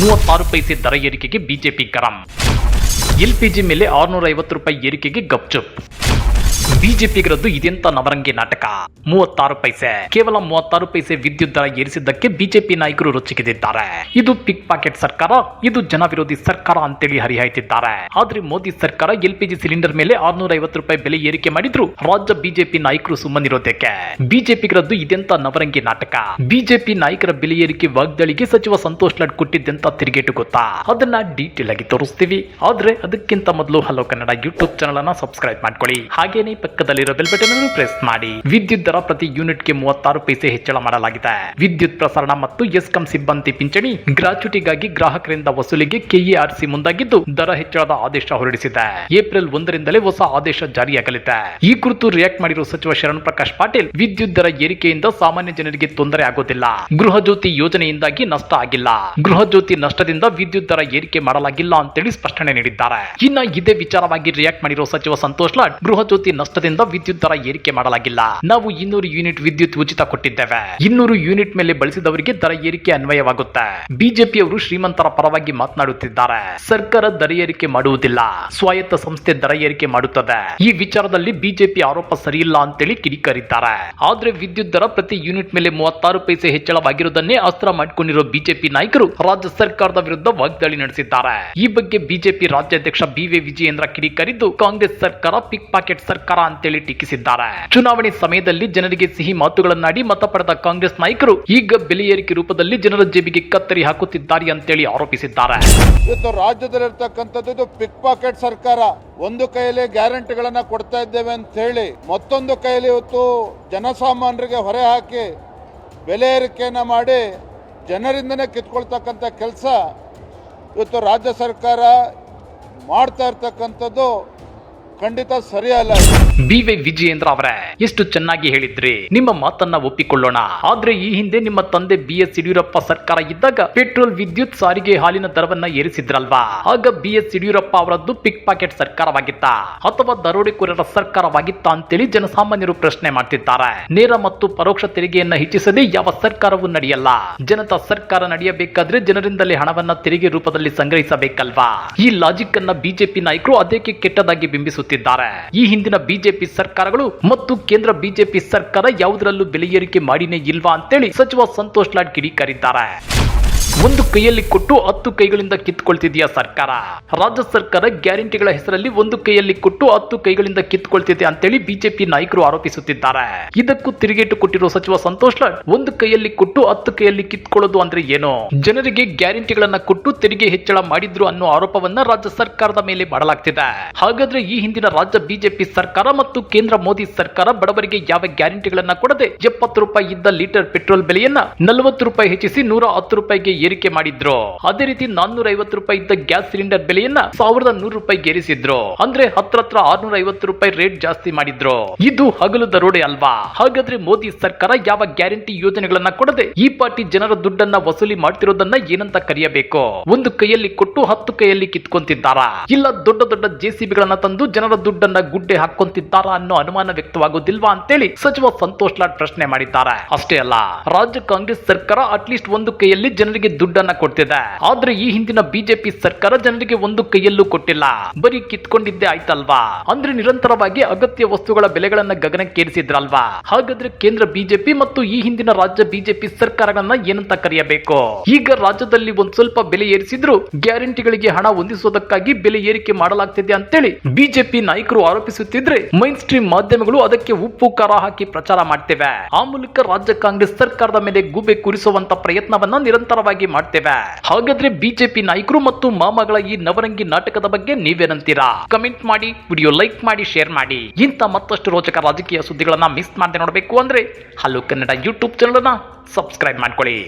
ಮೂವತ್ತಾರು ಪೈಸೆ ದರ ಏರಿಕೆಗೆ ಬಿಜೆಪಿ ಗರಂ ಎಲ್ಪಿಜಿ ಮೇಲೆ ಆರ್ನೂರ ಐವತ್ತು ರೂಪಾಯಿ ಏರಿಕೆಗೆ ಗಪ್ಚುಪ್ ಬಿಜೆಪಿಗರದ್ದು ಇದೆಂತ ನವರಂಗಿ ನಾಟಕ? ಮೂವತ್ತಾರು ಪೈಸೆ. ಕೇವಲ ಮೂವತ್ತಾರು ಪೈಸೆ ವಿದ್ಯುತ್ ದರ ಏರಿಸಿದ್ದಕ್ಕೆ ಬಿಜೆಪಿ ನಾಯಕರು ರೊಚ್ಚಿಗೆದಿದ್ದಾರೆ ಇದು ಪಿಕ್ ಪಾಕೆಟ್ ಸರ್ಕಾರ, ಇದು ಜನ ವಿರೋಧಿ ಸರ್ಕಾರ ಅಂತೇಳಿ ಹರಿಹಾಯ್ತಿದ್ದಾರೆ. ಆದ್ರೆ ಮೋದಿ ಸರ್ಕಾರ ಎಲ್ಪಿಜಿ ಸಿಲಿಂಡರ್ ಮೇಲೆ ಆರ್ನೂರ ಐವತ್ತು ರೂಪಾಯಿ ಬೆಲೆ ಏರಿಕೆ ಮಾಡಿದ್ರು. ರಾಜ್ಯ ಬಿಜೆಪಿ ನಾಯಕರು ಸುಮ್ಮನಿರೋದಕ್ಕೆ. ಬಿಜೆಪಿಗರದ್ದು ಇದೆಂತ ನವರಂಗಿ ನಾಟಕ? ಬಿಜೆಪಿ ನಾಯಕರ ಬೆಲೆ ಏರಿಕೆ ವಾಗ್ದಾಳಿಗೆ ಸಚಿವ ಸಂತೋಷ್ ಲಾಡ್ ಕೊಟ್ಟಿದ್ದೆಂತ ತಿರುಗೇಟು ಗೊತ್ತಾ? ಅದನ್ನ ಡೀಟೇಲ್ ಆಗಿ ತೋರಿಸ್ತೀವಿ. ಆದ್ರೆ ಅದಕ್ಕಿಂತ ಮೊದಲು ಹಲೋ ಕನ್ನಡ ಯೂಟ್ಯೂಬ್ ಚಾನಲ್ ಅನ್ನ ಸಬ್ಸ್ಕ್ರೈಬ್ ಮಾಡ್ಕೊಳ್ಳಿ. ಹಾಗೇನೆ ಪಕ್ಕದಲ್ಲಿರೋ ಬೆಲ್ ಬಟನ್ ಅನ್ನು ಪ್ರೆಸ್ ಮಾಡಿ. ವಿದ್ಯುತ್ ದರ ಪ್ರತಿ ಯೂನಿಟ್ಗೆ ಮೂವತ್ತಾರು ಪೈಸೆ ಹೆಚ್ಚಳ ಮಾಡಲಾಗಿದೆ. ವಿದ್ಯುತ್ ಪ್ರಸರಣ ಮತ್ತು ಎಸ್ಕಾಂ ಸಿಬ್ಬಂದಿ ಪಿಂಚಣಿ ಗ್ರಾಚ್ಯುಟಿಗಾಗಿ ಗ್ರಾಹಕರಿಂದ ವಸೂಲಿಗೆ ಕೆಇಆರ್ಸಿ ಮುಂದಾಗಿದ್ದು ದರ ಹೆಚ್ಚಳದ ಆದೇಶ ಹೊರಡಿಸಿದೆ. ಏಪ್ರಿಲ್ ಒಂದರಿಂದಲೇ ಹೊಸ ಆದೇಶ ಜಾರಿಯಾಗಲಿದೆ. ಈ ಕುರಿತು ರಿಯಾಕ್ಟ್ ಮಾಡಿರುವ ಸಚಿವ ಶರಣ್ ಪ್ರಕಾಶ್ ಪಾಟೀಲ್, ವಿದ್ಯುತ್ ದರ ಏರಿಕೆಯಿಂದ ಸಾಮಾನ್ಯ ಜನರಿಗೆ ತೊಂದರೆ ಆಗೋದಿಲ್ಲ. ಗೃಹ ಜ್ಯೋತಿ ಯೋಜನೆಯಿಂದಾಗಿ ನಷ್ಟ ಆಗಿಲ್ಲ. ಗೃಹ ಜ್ಯೋತಿ ನಷ್ಟದಿಂದ ವಿದ್ಯುತ್ ದರ ಏರಿಕೆ ಮಾಡಲಾಗಿಲ್ಲ ಅಂತೇಳಿ ಸ್ಪಷ್ಟನೆ ನೀಡಿದ್ದಾರೆ. ಇನ್ನ ಇದೇ ವಿಚಾರವಾಗಿ ರಿಯಾಕ್ಟ್ ಮಾಡಿರುವ ಸಚಿವ ಸಂತೋಷ್ ಲಾಡ್, ಗೃಹ ಜ್ಯೋತಿ ನಷ್ಟದಿಂದ ವಿದ್ಯುತ್ ದರ ಏರಿಕೆ ಮಾಡಲಾಗಿಲ್ಲ. ನಾವು ಇನ್ನೂರು ಯೂನಿಟ್ ವಿದ್ಯುತ್ ಉಚಿತ ಕೊಟ್ಟಿದ್ದೇವೆ. ಇನ್ನೂರು ಯೂನಿಟ್ ಮೇಲೆ ಬಳಸಿದವರಿಗೆ ದರ ಏರಿಕೆ ಅನ್ವಯವಾಗುತ್ತೆ. ಬಿಜೆಪಿಯವರು ಶ್ರೀಮಂತರ ಪರವಾಗಿ ಮಾತನಾಡುತ್ತಿದ್ದಾರೆ. ಸರ್ಕಾರ ದರ ಏರಿಕೆ ಮಾಡುವುದಿಲ್ಲ. ಸ್ವಾಯತ್ತ ಸಂಸ್ಥೆ ದರ ಏರಿಕೆ ಮಾಡುತ್ತದೆ. ಈ ವಿಚಾರದಲ್ಲಿ ಬಿಜೆಪಿ ಆರೋಪ ಸರಿಯಿಲ್ಲ ಅಂತೇಳಿ ಕಿಡಿಕಾರಿದ್ದಾರೆ. ಆದ್ರೆ ವಿದ್ಯುತ್ ದರ ಪ್ರತಿ ಯೂನಿಟ್ ಮೇಲೆ ಮೂವತ್ತಾರು ಪೈಸೆ ಹೆಚ್ಚಳವಾಗಿರುವುದನ್ನೇ ಅಸ್ತ್ರ ಮಾಡಿಕೊಂಡಿರುವ ಬಿಜೆಪಿ ನಾಯಕರು ರಾಜ್ಯ ಸರ್ಕಾರದ ವಿರುದ್ಧ ವಾಗ್ದಾಳಿ ನಡೆಸಿದ್ದಾರೆ. ಈ ಬಗ್ಗೆ ಬಿಜೆಪಿ ರಾಜ್ಯಾಧ್ಯಕ್ಷ ಬಿ ವಿ ವಿಜಯೇಂದ್ರ ಕಿಡಿಕಾರಿದ್ದು, ಕಾಂಗ್ರೆಸ್ ಸರ್ಕಾರ, ಪಿಕ್ ಪಾಕೆಟ್ ಸರ್ಕಾರ ಅಂತೇಳಿ ಟೀಕಿಸಿದ್ದಾರೆ. ಚುನಾವಣೆ ಸಮಯದಲ್ಲಿ ಜನರಿಗೆ ಸಿಹಿ ಮಾತುಗಳನ್ನಾಡಿ ಮತ ಪಡೆದ ಕಾಂಗ್ರೆಸ್ ನಾಯಕರು ಈಗ ಬೆಲೆ ಏರಿಕೆ ರೂಪದಲ್ಲಿ ಜನರ ಜೇಬಿಗೆ ಕತ್ತರಿ ಹಾಕುತ್ತಿದ್ದಾರೆ ಅಂತೇಳಿ ಆರೋಪಿಸಿದ್ದಾರೆ. ಇವತ್ತು ರಾಜ್ಯದಲ್ಲಿರ್ತಕ್ಕಂಥದ್ದು ಪಿಕ್ ಪಾಕೆಟ್ ಸರ್ಕಾರ. ಒಂದು ಕೈಯಲ್ಲಿ ಗ್ಯಾರಂಟಿಗಳನ್ನ ಕೊಡ್ತಾ ಇದ್ದೇವೆ ಅಂತ ಹೇಳಿ ಮತ್ತೊಂದು ಕೈಯಲ್ಲಿ ಇವತ್ತು ಜನಸಾಮಾನ್ಯರಿಗೆ ಹೊರೆ ಹಾಕಿ ಬೆಲೆ ಏರಿಕೆಯನ್ನ ಮಾಡಿ ಜನರಿಂದನೇ ಕಿತ್ಕೊಳ್ತಕ್ಕಂಥ ಕೆಲಸ ಇವತ್ತು ರಾಜ್ಯ ಸರ್ಕಾರ ಮಾಡ್ತಾ ಇರ್ತಕ್ಕಂಥದ್ದು ಖಂಡಿತ ಸರಿಯಲ್ಲ. ಬಿ ವೈ ವಿಜಯೇಂದ್ರ ಅವರೇ, ಎಷ್ಟು ಚೆನ್ನಾಗಿ ಹೇಳಿದ್ರಿ. ನಿಮ್ಮ ಮಾತನ್ನ ಒಪ್ಪಿಕೊಳ್ಳೋಣ. ಆದ್ರೆ ಈ ಹಿಂದೆ ನಿಮ್ಮ ತಂದೆ ಬಿ ಎಸ್ ಯಡಿಯೂರಪ್ಪ ಸರ್ಕಾರ ಇದ್ದಾಗ ಪೆಟ್ರೋಲ್ ವಿದ್ಯುತ್ ಸಾರಿಗೆ ಹಾಲಿನ ದರವನ್ನ ಏರಿಸಿದ್ರಲ್ವಾ? ಆಗ ಬಿ ಎಸ್ ಯಡಿಯೂರಪ್ಪ ಅವರದ್ದು ಪಿಕ್ ಪಾಕೆಟ್ ಸರ್ಕಾರವಾಗಿತ್ತ, ಅಥವಾ ದರೋಡೆಕೋರರ ಸರ್ಕಾರವಾಗಿತ್ತ ಅಂತೇಳಿ ಜನಸಾಮಾನ್ಯರು ಪ್ರಶ್ನೆ ಮಾಡ್ತಿದ್ದಾರೆ. ನೇರ ಮತ್ತು ಪರೋಕ್ಷ ತೆರಿಗೆಯನ್ನ ಹೆಚ್ಚಿಸದೆ ಯಾವ ಸರ್ಕಾರವೂ ನಡೆಯಲ್ಲ. ಜನತಾ ಸರ್ಕಾರ ನಡೆಯಬೇಕಾದ್ರೆ ಜನರಿಂದಲೇ ಹಣವನ್ನ ತೆರಿಗೆ ರೂಪದಲ್ಲಿ ಸಂಗ್ರಹಿಸಬೇಕಲ್ವಾ? ಈ ಲಾಜಿಕ್ ಅನ್ನ ಬಿಜೆಪಿ ನಾಯಕರು ಅದಕ್ಕೆ ಕೆಟ್ಟದಾಗಿ ಬಿಂಬಿಸುತ್ತಿದ್ದಾರೆ ಈ ಹಿಂದಿನ ಬಿಜೆಪಿ ಸರ್ಕಾರಗಳು ಮತ್ತು ಕೇಂದ್ರ ಬಿಜೆಪಿ ಸರ್ಕಾರ ಯಾವುದರಲ್ಲೂ ಬೆಲೆ ಏರಿಕೆ ಮಾಡಿನೇ ಇಲ್ವಾ ಅಂತೇಳಿ ಸಚಿವ ಸಂತೋಷ್ ಲಾಡ್ ಕಿಡಿಕಾರಿದ್ದಾರೆ. ಒಂದು ಕೈಯಲ್ಲಿ ಕೊಟ್ಟು ಹತ್ತು ಕೈಗಳಿಂದ ಕಿತ್ಕೊಳ್ತಿದೆಯಾ ಸರ್ಕಾರ? ರಾಜ್ಯ ಸರ್ಕಾರ ಗ್ಯಾರಂಟಿಗಳ ಹೆಸರಲ್ಲಿ ಒಂದು ಕೈಯಲ್ಲಿ ಕೊಟ್ಟು ಹತ್ತು ಕೈಗಳಿಂದ ಕಿತ್ಕೊಳ್ತಿದೆ ಅಂತೇಳಿ ಬಿಜೆಪಿ ನಾಯಕರು ಆರೋಪಿಸುತ್ತಿದ್ದಾರೆ. ಇದಕ್ಕೂ ತಿರುಗೇಟು ಕೊಟ್ಟಿರುವ ಸಚಿವ ಸಂತೋಷ್ ಲಾಡ್, ಒಂದು ಕೈಯಲ್ಲಿ ಕೊಟ್ಟು ಹತ್ತು ಕೈಯಲ್ಲಿ ಕಿತ್ಕೊಳ್ಳೋದು ಅಂದ್ರೆ ಏನು? ಜನರಿಗೆ ಗ್ಯಾರಂಟಿಗಳನ್ನ ಕೊಟ್ಟು ತೆರಿಗೆ ಹೆಚ್ಚಳ ಮಾಡಿದ್ರು ಅನ್ನೋ ಆರೋಪವನ್ನ ರಾಜ್ಯ ಸರ್ಕಾರದ ಮೇಲೆ ಮಾಡಲಾಗ್ತಿದೆ. ಹಾಗಾದ್ರೆ ಈ ಹಿಂದಿನ ರಾಜ್ಯ ಬಿಜೆಪಿ ಸರ್ಕಾರ ಮತ್ತು ಕೇಂದ್ರ ಮೋದಿ ಸರ್ಕಾರ ಬಡವರಿಗೆ ಯಾವ ಗ್ಯಾರಂಟಿಗಳನ್ನ ಕೊಡದೆ ಎಪ್ಪತ್ತು ರೂಪಾಯಿ ಇದ್ದ ಲೀಟರ್ ಪೆಟ್ರೋಲ್ ಬೆಲೆಯನ್ನ ನಲವತ್ತು ರೂಪಾಯಿ ಹೆಚ್ಚಿಸಿ ನೂರ ಹತ್ತು ರೂಪಾಯಿಗೆ ಏರಿಕೆ ಮಾಡಿದ್ರು? ಅದೇ ರೀತಿ ನಾನ್ನೂರ ಐವತ್ತು ರೂಪಾಯಿ ಇದ್ದ ಗ್ಯಾಸ್ ಸಿಲಿಂಡರ್ ಬೆಲೆಯನ್ನ ಸಾವಿರದ ನೂರು ರೂಪಾಯಿಗೆ ಏರಿಸಿದ್ರು? ಅಂದ್ರೆ ಹತ್ರ ಆರ್ನೂರ ಐವತ್ತು ರೂಪಾಯಿ ರೇಟ್ ಜಾಸ್ತಿ ಮಾಡಿದ್ರು? ಇದು ಹಗಲು ದರೋಡೆ ಅಲ್ವಾ? ಹಾಗಾದ್ರೆ ಮೋದಿ ಸರ್ಕಾರ ಯಾವ ಗ್ಯಾರಂಟಿ ಯೋಜನೆಗಳನ್ನ ಕೊಡದೆ ಈ ಪಾರ್ಟಿ ಜನರ ದುಡ್ಡನ್ನ ವಸೂಲಿ ಮಾಡ್ತಿರೋದನ್ನ ಏನಂತ ಕರೆಯಬೇಕು? ಒಂದು ಕೈಯಲ್ಲಿ ಕೊಟ್ಟು ಹತ್ತು ಕೈಯಲ್ಲಿ ಕಿತ್ಕೊಂತಿದ್ದಾರ? ಇಲ್ಲ ದೊಡ್ಡ ದೊಡ್ಡ ಜೆಸಿಬಿಗಳನ್ನ ತಂದು ಜನರ ದುಡ್ಡನ್ನ ಗುಡ್ಡೆ ಹಾಕೊಂತಿದ್ದಾರಾ ಅನ್ನೋ ಅನುಮಾನ ವ್ಯಕ್ತವಾಗೋದಿಲ್ವಾ ಅಂತೇಳಿ ಸಚಿವ ಸಂತೋಷ್ ಲಾಡ್ ಪ್ರಶ್ನೆ ಮಾಡಿದ್ದಾರೆ. ಅಷ್ಟೇ ಅಲ್ಲ, ರಾಜ್ಯ ಕಾಂಗ್ರೆಸ್ ಸರ್ಕಾರ ಅಟ್ಲೀಸ್ಟ್ ಒಂದು ಕೈಯಲ್ಲಿ ಜನರಿಗೆ ದುಡ್ಡನ್ನ ಕೊಡ್ತಿದೆ ಆದ್ರೆ ಈ ಹಿಂದಿನ ಬಿಜೆಪಿ ಸರ್ಕಾರ ಜನರಿಗೆ ಒಂದು ಕೈಯಲ್ಲೂ ಕೊಟ್ಟಿಲ್ಲ. ಬರೀ ಕಿತ್ಕೊಂಡಿದ್ದೆ ಆಯ್ತಲ್ವಾ? ಅಂದ್ರೆ ನಿರಂತರವಾಗಿ ಅಗತ್ಯ ವಸ್ತುಗಳ ಬೆಲೆಗಳನ್ನ ಗಗನಕ್ಕೇರಿಸಿದ್ರಲ್ವಾ? ಹಾಗಾದ್ರೆ ಕೇಂದ್ರ ಬಿಜೆಪಿ ಮತ್ತು ಈ ಹಿಂದಿನ ರಾಜ್ಯ ಬಿಜೆಪಿ ಸರ್ಕಾರಗಳನ್ನ ಏನಂತ ಕರೆಯಬೇಕು? ಈಗ ರಾಜ್ಯದಲ್ಲಿ ಒಂದ್ ಸ್ವಲ್ಪ ಬೆಲೆ ಏರಿಸಿದ್ರು ಗ್ಯಾರಂಟಿಗಳಿಗೆ ಹಣ ಹೊಂದಿಸುವುದಕ್ಕಾಗಿ ಬೆಲೆ ಏರಿಕೆ ಮಾಡಲಾಗ್ತಿದೆ ಅಂತೇಳಿ ಬಿಜೆಪಿ ನಾಯಕರು ಆರೋಪಿಸುತ್ತಿದ್ರೆ ಮೈನ್ ಸ್ಟ್ರೀಮ್ ಮಾಧ್ಯಮಗಳು ಅದಕ್ಕೆ ಉಪ್ಪು, ಖಾರ ಹಾಕಿ ಪ್ರಚಾರ ಮಾಡ್ತಿವೆ. ಆ ಮೂಲಕ ರಾಜ್ಯ ಕಾಂಗ್ರೆಸ್ ಸರ್ಕಾರದ ಮೇಲೆ ಗೂಬೆ ಕೂರಿಸುವಂತ ಪ್ರಯತ್ನವನ್ನ ನಿರಂತರವಾಗಿ ಮಾಡ್ತೇವೆ. ಹಾಗಾದ್ರೆ ಬಿಜೆಪಿ ನಾಯಕರು ಮತ್ತು ಮಾಮಗಳ ಈ ನವರಂಗಿ ನಾಟಕದ ಬಗ್ಗೆ ನೀವೇನಂತೀರಾ? ಕಮೆಂಟ್ ಮಾಡಿ ವಿಡಿಯೋ ಲೈಕ್ ಮಾಡಿ ಶೇರ್ ಮಾಡಿ. ಇಂಥ ಮತ್ತಷ್ಟು ರೋಚಕ ರಾಜಕೀಯ ಸುದ್ದಿಗಳನ್ನ ಮಿಸ್ ಮಾಡದೆ ನೋಡಬೇಕು ಅಂದ್ರೆ hello Kannada YouTube channel subscribe ಮಾಡ್ಕೊಳ್ಳಿ.